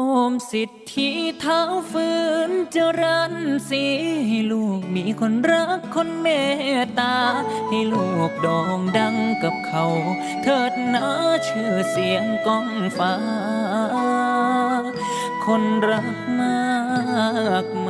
อมสิทธิเท้าฟื้นเจรันสีให้ลูกมีคนรักคนเมตตา ให้ลูกดองดังกับเขา เถิดนะชื่อเสียงก้องฟ้า คนรักมากมาย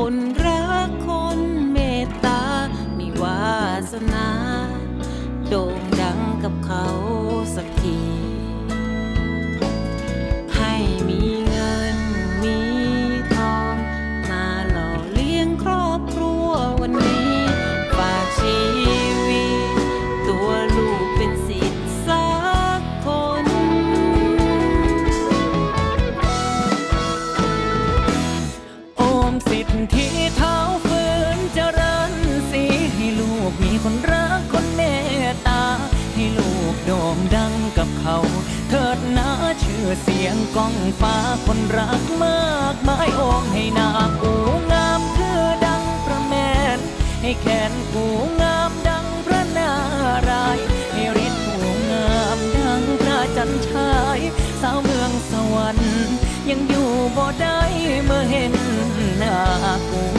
คนรักคนเมตตา มีวาสนาโด่ง สิทธิเท้าฟื้นเจริญสีให้ลูกมีคนรักคนเมตตา ให้ลูกโด่งดังกับเขา เถิดนะชื่อเสียงก้องฟ้าคนรักมากมายโอมให้นากูงามคือดังพระแมน ให้แขนกูงามดังพระนารายให้ฤทธิ์กูงามดังพระจันทรายสาวเมืองสวรรค์ ยังอยู่บ่ได้เมื่อเห็นหน้ากู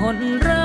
คนรัก